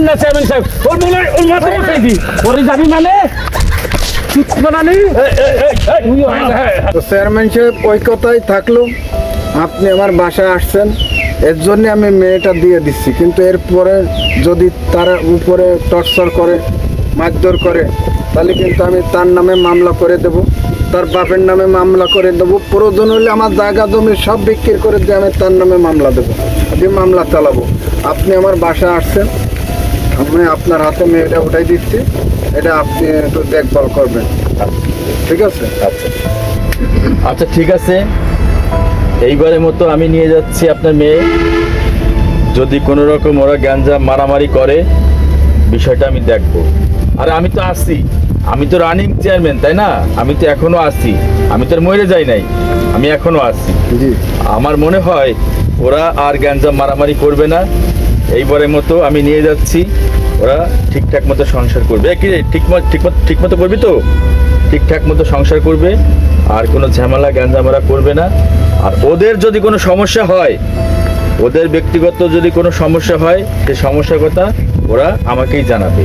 করেন না, চেয়ারম্যান সাহেব। ওর মনে ওর মাথা মানে? ওই কথাই থাকল। আপনি আমার বাসায় আসছেন। এর জন্য আমি মেয়েটা দিয়ে দিচ্ছি। কিন্তু এরপরে যদি তারা উপরে টর্চার করে, মারধর করে, তাহলে কিন্তু আমি তার নামে মামলা করে দেব। তার বাপের নামে মামলা করে দেবো। প্রয়োজন হলে আমার জায়গা জমি সব বিক্রি করে দিয়ে আমি তার নামে মামলা দেবো। দিয়ে মামলা চালাবো। আপনি আমার বাসায় আসছেন। আমি আপনার হাতে মেয়েটা উঠাই দিচ্ছি। এটা আপনি একটু দেখভাল করবেন। ঠিক আছে? আচ্ছা। আচ্ছা ঠিক আছে। এইবারের মতো আমি নিয়ে যাচ্ছি আপনার মেয়ে। যদি কোনো রকম ওরা গ্যাঞ্জা মারামারি করে বিষয়টা আমি দেখব। আর আমি তো আসছি আমি তো রানিং চেয়ারম্যান তাই না? আমি তো এখনও আসছি আমি তো মরে যাই নাই। আমি এখনও আসছি আমার মনে হয় ওরা আর গ্যাঞ্জাম মারামারি করবে না। এইবারের মতো আমি নিয়ে যাচ্ছি। ওরা ঠিকঠাক মতো সংসার করবে। কি ঠিক মতো ঠিক ঠিক মতো করবি তো? ঠিকঠাক মতো সংসার করবে। আর কোনো ঝামেলা গ্যাঞ্জাম ওরা করবে না। আর ওদের যদি কোনো সমস্যা হয় ওদের ব্যক্তিগত যদি কোনো সমস্যা হয় সে সমস্যার কথা ওরা আমাকেই জানাবে।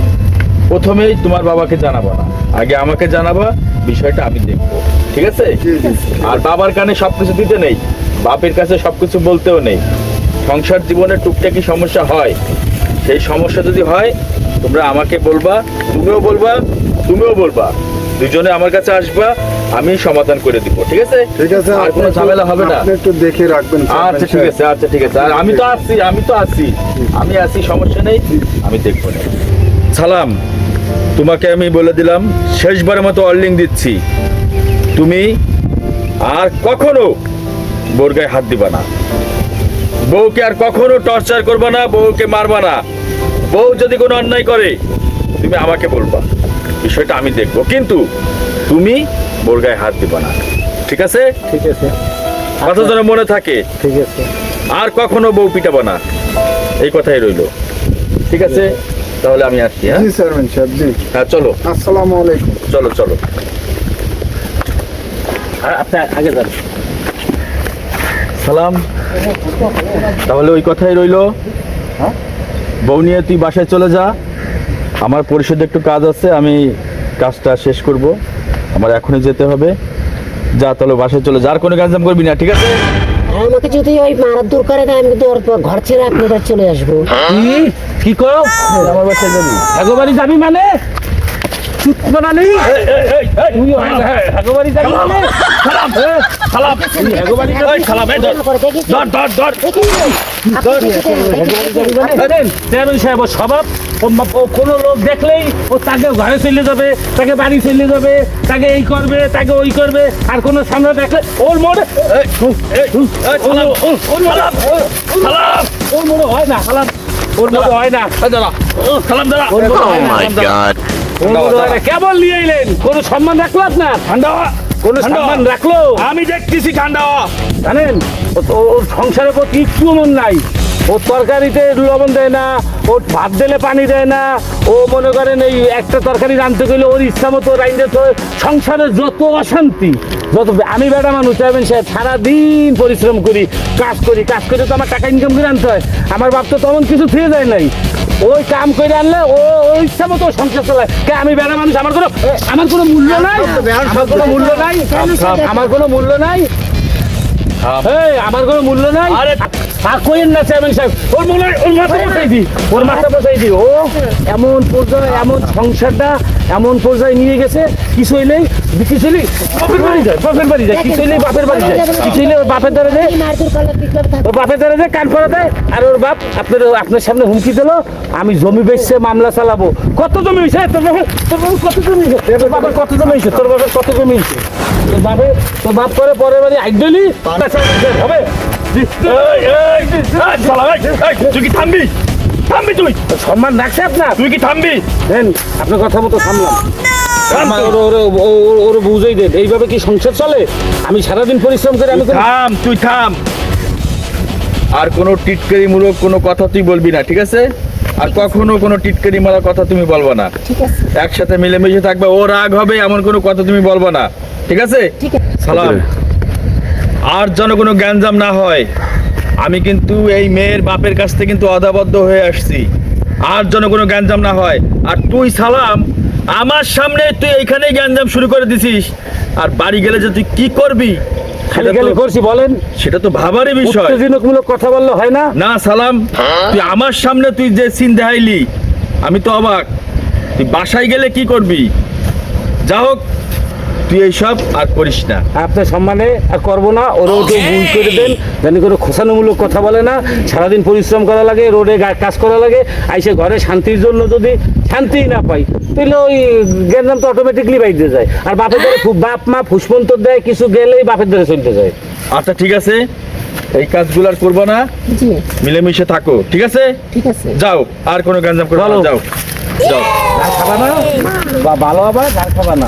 প্রথমেই তোমার বাবাকে জানাব না। আগে আমাকে জানাবা বিষয়টা আমি দেখব। ঠিক আছে। আর বাবার কানে সবকিছু দিতে নেই। বাপের কাছে সবকিছু বলতেও নেই। সংসার জীবনে টুকটাকি সমস্যা হয় সেই সমস্যা যদি হয় তোমরা আমাকে বলবা তুমিও বলবা তুমিও বলবা। দুজনে আমার কাছে আসবা আমি সমাধান করে দিব ঠিক আছে? ঠিক আছে আর কোনো ঝামেলা হবে না। একটু দেখে রাখবেন আচ্ছা ঠিক আছে আচ্ছা ঠিক আছে। আর আমি তো আসছি আমি তো আসছি আমি আসছি সমস্যা নেই আমি দেখব না। সালাম তোমাকে আমি বলে দিলাম শেষবারের মতো অর্লিং দিচ্ছি। তুমি আর কখনো বোরগায় হাত দিবা না। বউকে আর কখনো টর্চার করবা না বউকে মারবা না। বউ যদি কোনো অন্যায় করে তুমি আমাকে বলবা। বিষয়টা আমি দেখব। কিন্তু তুমি বোরগায় হাত দিবা না। ঠিক আছে? ঠিক আছে। কথা যেন মনে থাকে। ঠিক আছে। আর কখনো বউ পিটাবো না। এই কথাই রইল। ঠিক আছে? তাহলে আমি আসছি হ্যাঁ? হ্যাঁ চলো। আসসালামু আলাইকুম। চলো চলো। আর আপনি আগে যান। সালাম তাহলে ওই কথাই রইল। বউ নিয়ে তুই বাসায় চলে যা। আমার পরিষদে একটু কাজ আছে আমি কাজটা শেষ করব। আমার এখনই যেতে হবে। যা তাহলে বাসায় চলে যা। আর কোনো গ্যাঞ্জাম করবি না ঠিক আছে? আমাকে যদি ওই মারার দূর করে না আমি কিন্তু ঘর ছেড়ে আপনাদের চলে আসব। কি? করো? আমার বাসায় যাবি। এগোবারি যাবি মানে? স্বভাব। ও কোনো লোক দেখলেই ও তাকে ঘরে চলে যাবে তাকে বাড়ি চলে যাবে তাকে এই করবে তাকে ওই করবে। আর কোনো সামনে দেখলে ওর মনে ওর- মনে- হয় না খালাপ ওর মনে হয় না। দাঁড়া। খালাপ কেবল নিয়ে এলেন। কোনো সম্মান রাখল আপনার? ঠান্ডা কোনো সম্মান রাখল? আমি দেখতেছি ঠান্ডা জানেন ও- ও- ওর সংসারের প্রতি একটু মন নাই। ও তরকারিতে লবণ দেয় না ও ভাত দিলে পানি দেয় না। ও মনে করেন এই একটা তরকারি রাঁধতে গেলে ওর ইচ্ছা মতো রাঁধতে তো সংসারের যত অশান্তি যত আমি বেড়া মানুষ চাইবেন সাহেব সারাদিন পরিশ্রম করি কাজ করি কাজ করে তো আমার টাকা ইনকাম করে আনতে হয়। আমার বাপ তো তেমন কিছু থুয়ে যায় নাই। ওই কাম করে আনলে ও ওই ইচ্ছা মতো সংসার চালায়। কে আমি বেড়া মানুষ আমার কোনো আমার কোনো মূল্য নাই? আমার কোনো মূল্য নাই? আমার কোনো মূল্য নাই? এই আমার কোনো মূল্য নাই? আর না ওর মনে ওর এমন এমন সংসারটা, এমন নিয়ে গেছে কিছু বাড়ি যায় বাড়ি যায় বাপের বাড়ি যায় বাপের বাপের কান দেয় আর ওর বাপ আপনার আপনার সামনে হুমকি দিল, আমি জমি বেচছে, মামলা চালাবো। কত জমি হয়েছে? তোর কত জমি হয়েছে? তোর কত জমি হয়েছে? তোর বাপের কত জমি হয়েছে? তোর বাপে তোর বাপ করে পরের বাড়ি আইডলি হবে তুই কি থামবি? থামবি তুই। সম্মান রাখছে আপনার? তুই কি থামবি? দেন আপনার কথা মতো আমার ওর ওর ওর- ওর বুঝেই দেন এইভাবে কি সংসার চলে? আমি সারাদিন পরিশ্রম করে আমি থাম তুই থাম। আর কোনো টিটকারিমূলক কোনো কথা তুই বলবি না ঠিক আছে? আর কখনো কোনো টিটকারি মারা কথা তুমি বলব না। একসাথে মিলেমিশে থাকবে ও রাগ হবে এমন কোনো কথা তুমি বলব না। ঠিক আছে? ঠিক আছে। সালাম। আর যেন কোনো গ্যাঞ্জাম না হয়। আমি কিন্তু এই মেয়ের বাপের কাছ থেকে কিন্তু অদাবদ্ধ হয়ে আসছি। আর যেন কোনো গ্যাঞ্জাম না হয়। আর তুই সালাম আমার সামনে তুই এইখানেই গ্যাঞ্জাম শুরু করে দিছিস। আর বাড়ি গেলে যে তুই কি করবি করছি বলেন। সেটা তো ভাবারই বিষয়। উত্তেজনকমূলক কথা বললে হয় না? না সালাম তুই আমার সামনে তুই যে সিন দেখাইলি আমি তো অবাক। তুই বাসায় গেলে কি করবি? যা হোক তুই এইসব আর করিস না। আপনার সম্মানে আর করব না। ওরাও একটু ভুল করে দেন। জানি করে খোসানোমূলক কথা বলে না। সারাদিন পরিশ্রম করা লাগে রোডে কাজ করা লাগে। আইসে ঘরে শান্তির জন্য যদি শান্তি না পাই তাহলে ওই গ্যাঞ্জাম তো অটোমেটিকলি বাইরে যায়। আর বাপের ধরে বাপ মা ফুসমন্তর দেয় কিছু গেলেই বাপের ধরে চলতে যায়। আচ্ছা ঠিক আছে। এই কাজগুলো আর করব না। মিলেমিশে থাকো ঠিক আছে? ঠিক আছে। যাও আর কোনো গ্যাঞ্জাম করব না, যাও যাও। খাবা না বা ভালো আবার ধার খাবা না।